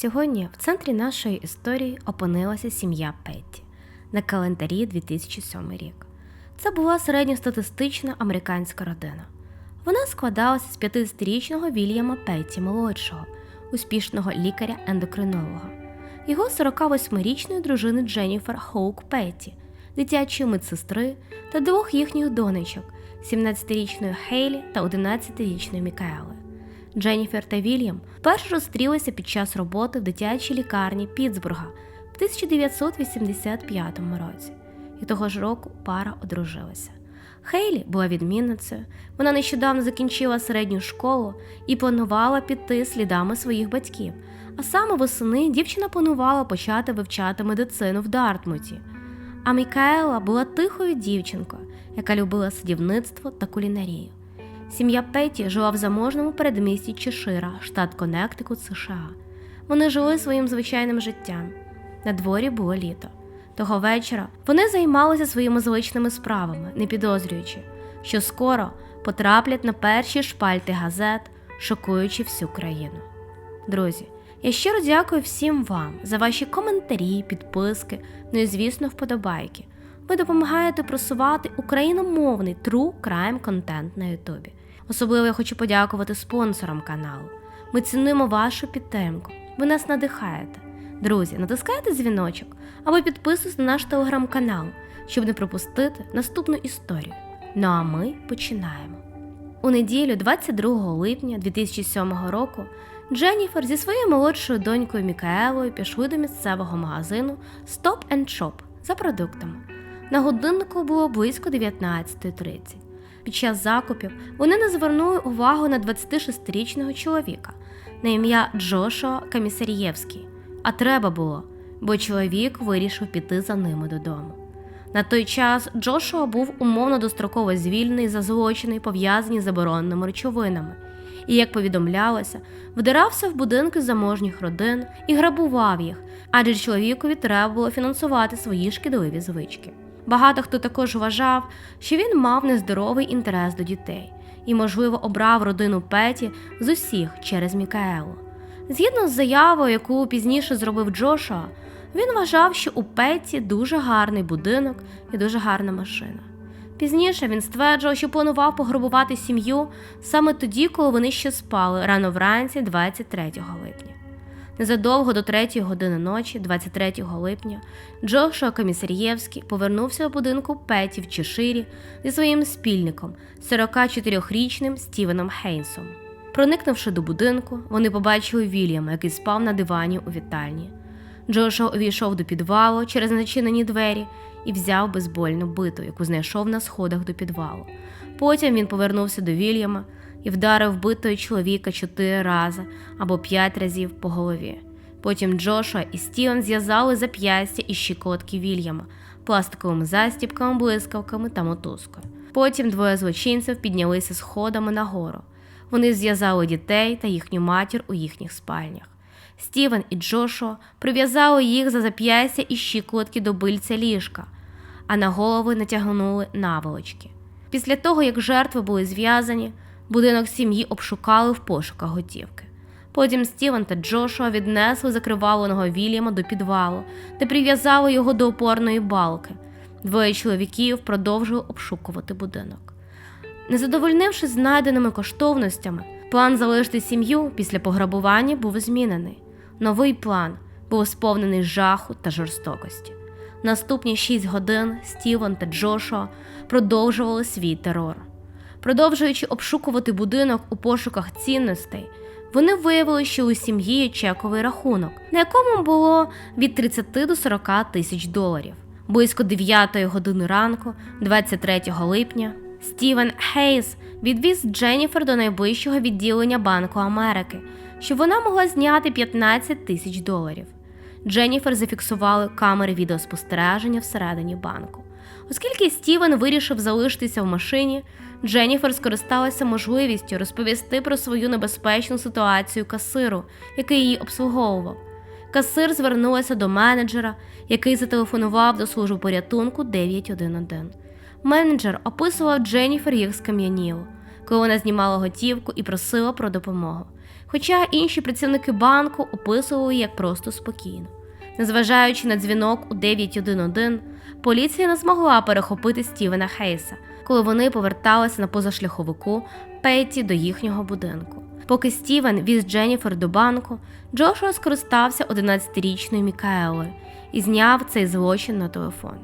Сьогодні в центрі нашої історії опинилася сім'я Петті на календарі 2007 рік. Це була середньостатистична американська родина. Вона складалася з 50-річного Вільяма Петті молодшого, успішного лікаря-ендокринолога, його 48-річної дружини Дженніфер Хоук Петті, дитячої медсестри та двох їхніх донечок 17-річної Хейлі та 11-річної Мікаели. Дженніфер та Вільям вперше зустрілися під час роботи в дитячій лікарні Пітсбурга в 1985 році, і того ж року пара одружилася. Хейлі була відмінницею, вона нещодавно закінчила середню школу і планувала піти слідами своїх батьків. А саме восени дівчина планувала почати вивчати медицину в Дартмуті. А Мікаела була тихою дівчинкою, яка любила садівництво та кулінарію. Сім'я Петі жила в заможному передмісті Чешира, штат Коннектикут, США. Вони жили своїм звичайним життям. На дворі було літо. Того вечора вони займалися своїми звичними справами, не підозрюючи, що скоро потраплять на перші шпальти газет, шокуючи всю країну. Друзі, я щиро дякую всім вам за ваші коментарі, підписки, ну і звісно, вподобайки. Ви допомагаєте просувати україномовний true crime контент на Ютубі. Особливо я хочу подякувати спонсорам каналу. Ми цінуємо вашу підтримку. Ви нас надихаєте. Друзі, натискайте дзвіночок або підписуйтесь на наш телеграм-канал, щоб не пропустити наступну історію. Ну а ми починаємо. У неділю, 22 липня 2007 року, Дженніфер зі своєю молодшою донькою Мікаелою пішли до місцевого магазину Stop and Shop за продуктами. На годиннику було близько 19.30. Під час закупів вони не звернули увагу на 26-річного чоловіка на ім'я Джошуа Камісарієвський. А треба було, бо чоловік вирішив піти за ними додому. На той час Джошуа був умовно достроково звільнений за злочини, пов'язані з забороненими речовинами, і, як повідомлялося, вдирався в будинки заможніх родин і грабував їх, адже чоловікові треба було фінансувати свої шкідливі звички. Багато хто також вважав, що він мав нездоровий інтерес до дітей і, можливо, обрав родину Петі з усіх через Мікаелу. Згідно з заявою, яку пізніше зробив Джошуа, він вважав, що у Петі дуже гарний будинок і дуже гарна машина. Пізніше він стверджував, що планував пограбувати сім'ю саме тоді, коли вони ще спали рано вранці, 23 липня. Незадовго до 3 години ночі, 23 липня, Джошуа Комісарієвський повернувся до будинку Петі в Чеширі зі своїм спільником, 44-річним Стівеном Хейнсом. Проникнувши до будинку, вони побачили Вільяма, який спав на дивані у вітальні. Джошуа увійшов до підвалу через зачинені двері і взяв бейсбольну биту, яку знайшов на сходах до підвалу. Потім він повернувся до Вільяма і вдарив битою чоловіка чотири рази або п'ять разів по голові. Потім Джошуа і Стівен зв'язали зап'ястя і щикотки Вільяма пластиковими застібками, блискавками та мотузкою. Потім двоє злочинців піднялися сходами нагору. Вони зв'язали дітей та їхню матір у їхніх спальнях. Стівен і Джошуа прив'язали їх за зап'ястя і щиколотки до бильця ліжка, а на голови натягнули наволочки. Після того, як жертви були зв'язані, будинок сім'ї обшукали в пошуках готівки. Потім Стівен та Джошуа віднесли закривавленого Вільяма до підвалу та прив'язали його до опорної балки. Двоє чоловіків продовжили обшукувати будинок. Не задовольнившись знайденими коштовностями, план залишити сім'ю після пограбування був змінений. Новий план був сповнений жаху та жорстокості. Наступні шість годин Стівен та Джошуа продовжували свій терор. Продовжуючи обшукувати будинок у пошуках цінностей, вони виявили, що у сім'ї є чековий рахунок, на якому було від 30 до 40 тисяч доларів. Близько 9 години ранку, 23 липня, Стівен Хейс відвіз Дженніфер до найближчого відділення Банку Америки, щоб вона могла зняти 15 тисяч доларів. Дженніфер зафіксували камери відеоспостереження всередині банку. Оскільки Стівен вирішив залишитися в машині, Дженніфер скористалася можливістю розповісти про свою небезпечну ситуацію касиру, який її обслуговував. Касир звернулася до менеджера, який зателефонував до служби порятунку 911. Менеджер описував Дженніфер їх скам'яніло, коли вона знімала готівку і просила про допомогу. хоча інші працівники банку описували як просто спокійно. Незважаючи на дзвінок у 911, поліція не змогла перехопити Стівена Хейса, коли вони поверталися на позашляховику Петті до їхнього будинку. Поки Стівен віз Дженніфер до банку, Джошуа скористався 11-річною Мікаелою і зняв цей злочин на телефон.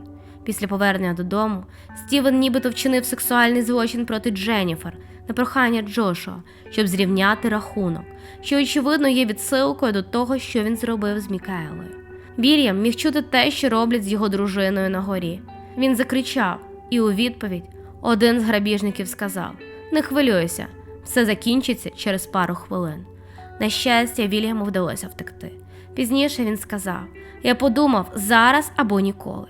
Після повернення додому Стівен нібито вчинив сексуальний злочин проти Дженніфер на прохання Джошуа, щоб зрівняти рахунок, що очевидно є відсилкою до того, що він зробив з Мікаелою. Вільям міг чути те, що роблять з його дружиною на горі. Він закричав, і у відповідь один з грабіжників сказав: Не хвилюйся, все закінчиться через пару хвилин. На щастя, Вільяму вдалося втекти. Пізніше він сказав: Я подумав зараз або ніколи.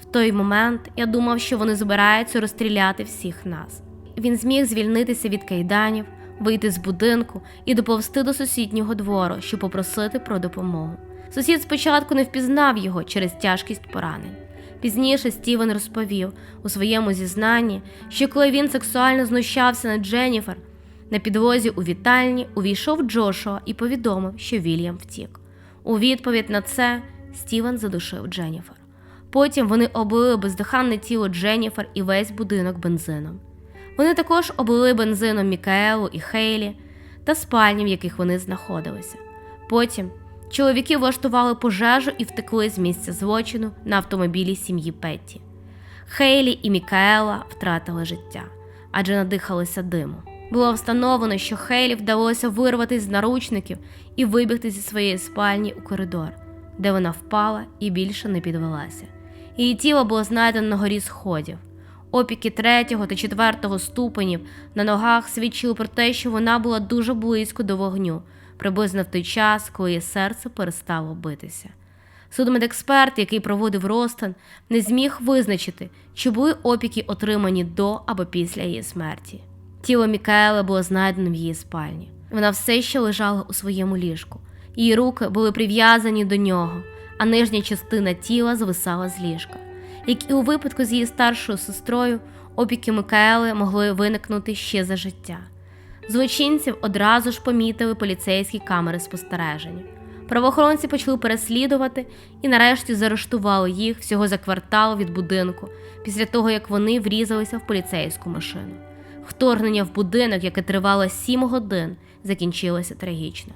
В той момент я думав, що вони збираються розстріляти всіх нас. Він зміг звільнитися від кайданів, вийти з будинку і доповзти до сусіднього двору, щоб попросити про допомогу. Сусід спочатку не впізнав його через тяжкість поранень. Пізніше Стівен розповів у своєму зізнанні, що коли він сексуально знущався над Дженніфер, на підлозі у вітальні увійшов Джошуа і повідомив, що Вільям втік. У відповідь на це Стівен задушив Дженніфер. Потім вони облили бездиханне тіло Дженніфер і весь будинок бензином. Вони також облили бензином Мікаелу і Хейлі та спальні, в яких вони знаходилися. Потім чоловіки влаштували пожежу і втекли з місця злочину на автомобілі сім'ї Петті. Хейлі і Мікаела втратили життя, адже надихалися диму. Було встановлено, що Хейлі вдалося вирватися з наручників і вибігти зі своєї спальні у коридор, де вона впала і більше не підвелася. Її тіло було знайдено на горі сходів. Опіки третього та четвертого ступенів на ногах свідчили про те, що вона була дуже близько до вогню, приблизно в той час, коли серце перестало битися. Судмедексперт, який проводив розтин, не зміг визначити, чи були опіки отримані до або після її смерті. Тіло Мікаели було знайдено в її спальні. Вона все ще лежала у своєму ліжку. Її руки були прив'язані до нього, а нижня частина тіла звисала з ліжка. Як і у випадку з її старшою сестрою, опіки Микаели могли виникнути ще за життя. Злочинців одразу ж помітили поліцейські камери спостереження. Правоохоронці почали переслідувати і нарешті заарештували їх всього за квартал від будинку, після того як вони врізалися в поліцейську машину. Вторгнення в будинок, яке тривало 7 годин, закінчилося трагічно.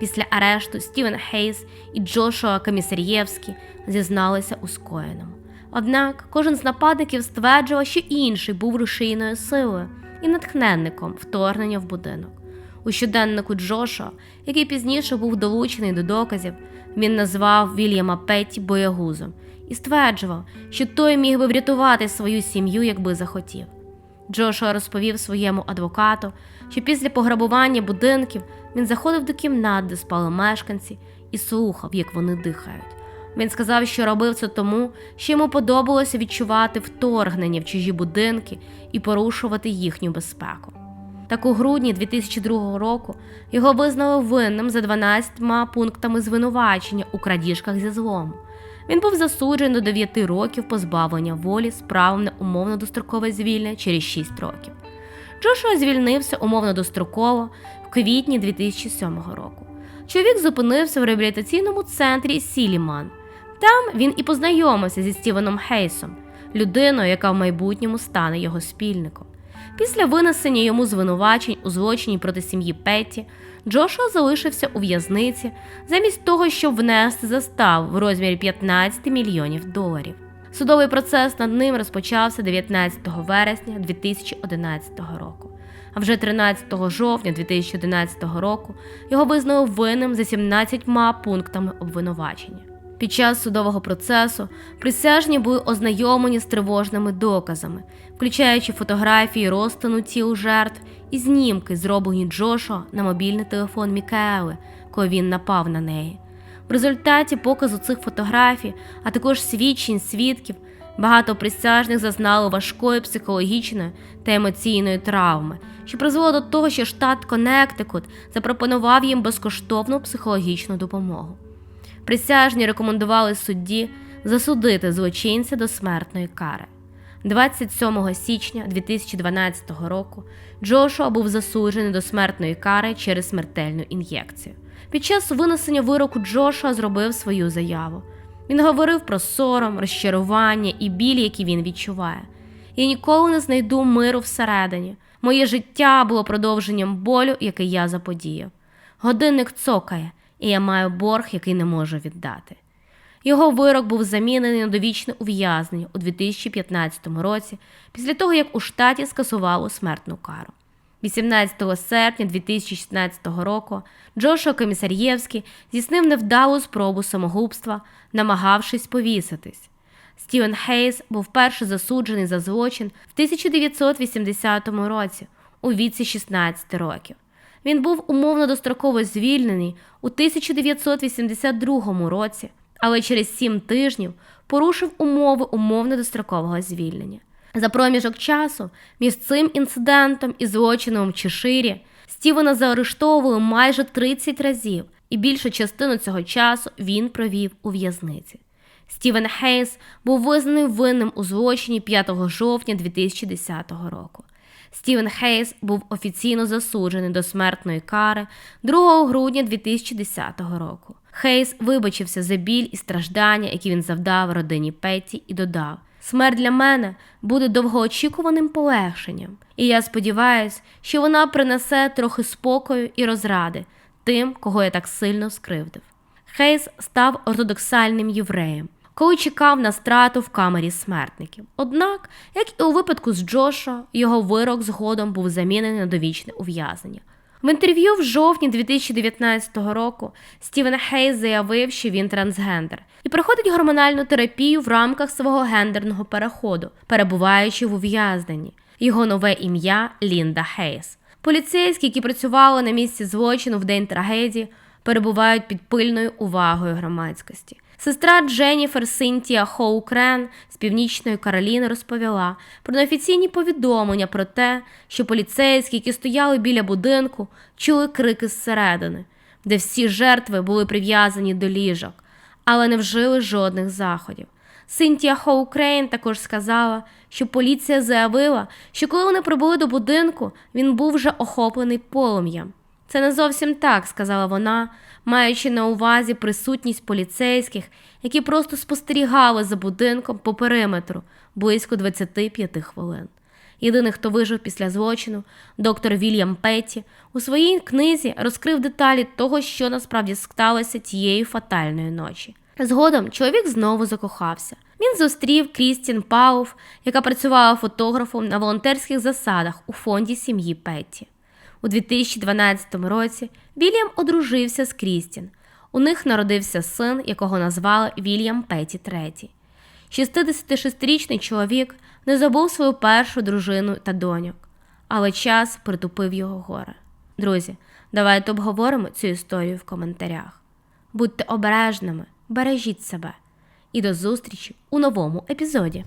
Після арешту Стівен Хейс і Джошуа Камісарєвський зізналися у скоєному. Однак кожен з нападників стверджував, що інший був рушійною силою і натхненником вторгнення в будинок. У щоденнику Джошуа, який пізніше був долучений до доказів, він назвав Вільяма Петті боягузом і стверджував, що той міг би врятувати свою сім'ю, якби захотів. Джошуа розповів своєму адвокату, що після пограбування будинків він заходив до кімнат, де спали мешканці, і слухав, як вони дихають. Він сказав, що робив це тому, що йому подобалося відчувати вторгнення в чужі будинки і порушувати їхню безпеку. Так у грудні 2002 року його визнали винним за 12 пунктами звинувачення у крадіжках зі злому. Він був засуджений до 9 років позбавлення волі з правом на умовно дострокове звільнення через 6 років. Джошуа звільнився умовно достроково в квітні 2007 року. Чоловік зупинився в реабілітаційному центрі Сіліман. Там він і познайомився зі Стівеном Хейсом, людиною, яка в майбутньому стане його спільником. Після винесення йому звинувачень у злочині проти сім'ї Петті, Джошуа залишився у в'язниці замість того, щоб внести заставу в розмірі 15 мільйонів доларів. Судовий процес над ним розпочався 19 вересня 2011 року. А вже 13 жовтня 2011 року його визнали винним за 17 пунктами обвинувачення. Під час судового процесу присяжні були ознайомлені з тривожними доказами, включаючи фотографії розтину тіл жертв і знімки, зроблені Джошуа на мобільний телефон Мікаели, коли він напав на неї. В результаті показу цих фотографій, а також свідчень свідків, багато присяжних зазнали важкої психологічної та емоційної травми, що призвело до того, що штат Коннектикут запропонував їм безкоштовну психологічну допомогу. Присяжні рекомендували судді засудити злочинця до смертної кари. 27 січня 2012 року Джошуа був засуджений до смертної кари через смертельну ін'єкцію. Під час винесення вироку Джошуа зробив свою заяву. Він говорив про сором, розчарування і біль, які він відчуває. Я ніколи не знайду миру всередині. Моє життя було продовженням болю, який я заподіяв. Годинник цокає, і я маю борг, який не можу віддати. Його вирок був замінений на довічне ув'язнення у 2015 році, після того як у штаті скасували смертну кару. 18 серпня 2016 року Джошуа Комісар'євський здійснив невдалу спробу самогубства, намагавшись повіситись. Стівен Хейс був перший засуджений за злочин в 1980 році у віці 16 років. Він був умовно достроково звільнений у 1982 році, але через сім тижнів порушив умови умовно дострокового звільнення. За проміжок часу між цим інцидентом і злочином в Чеширі Стівена заарештовували майже 30 разів, і більшу частину цього часу він провів у в'язниці. Стівен Хейс був визнаний винним у злочині 5 жовтня 2010 року. Стівен Хейс був офіційно засуджений до смертної кари 2 грудня 2010 року. Хейс вибачився за біль і страждання, які він завдав родині Петті, і додав: Смерть для мене буде довгоочікуваним полегшенням, і я сподіваюся, що вона принесе трохи спокою і розради тим, кого я так сильно скривдив. Хейс став ортодоксальним євреєм, коли чекав на страту в камері смертників. Однак, як і у випадку з Джошуа, його вирок згодом був замінений на довічне ув'язнення. В інтерв'ю в жовтні 2019 року Стівен Хейс заявив, що він трансгендер і проходить гормональну терапію в рамках свого гендерного переходу, перебуваючи в ув'язненні. Його нове ім'я Лінда Хейс. Поліцейські, які працювали на місці злочину в день трагедії, перебувають під пильною увагою громадськості. Сестра Дженніфер Синтія Хоукрен з Північної Кароліни розповіла про неофіційні повідомлення про те, що поліцейські, які стояли біля будинку, чули крики зсередини, де всі жертви були прив'язані до ліжок, але не вжили жодних заходів. Синтія Хоукрейн також сказала, що поліція заявила, що коли вони прибули до будинку, він був вже охоплений полум'ям. Це не зовсім так, сказала вона, маючи на увазі присутність поліцейських, які просто спостерігали за будинком по периметру близько 25 хвилин. Єдиний, хто вижив після злочину, доктор Вільям Петті, у своїй книзі розкрив деталі того, що насправді сталося тієї фатальної ночі. Згодом чоловік знову закохався. Він зустрів Крістін Пауф, яка працювала фотографом на волонтерських засадах у фонді сім'ї Петті. У 2012 році Вільям одружився з Крістін. У них народився син, якого назвали Вільям Петті III. 66-річний чоловік не забув свою першу дружину та доньок, але час притупив його горе. Друзі, давайте обговоримо цю історію в коментарях. Будьте обережними, бережіть себе і до зустрічі у новому епізоді.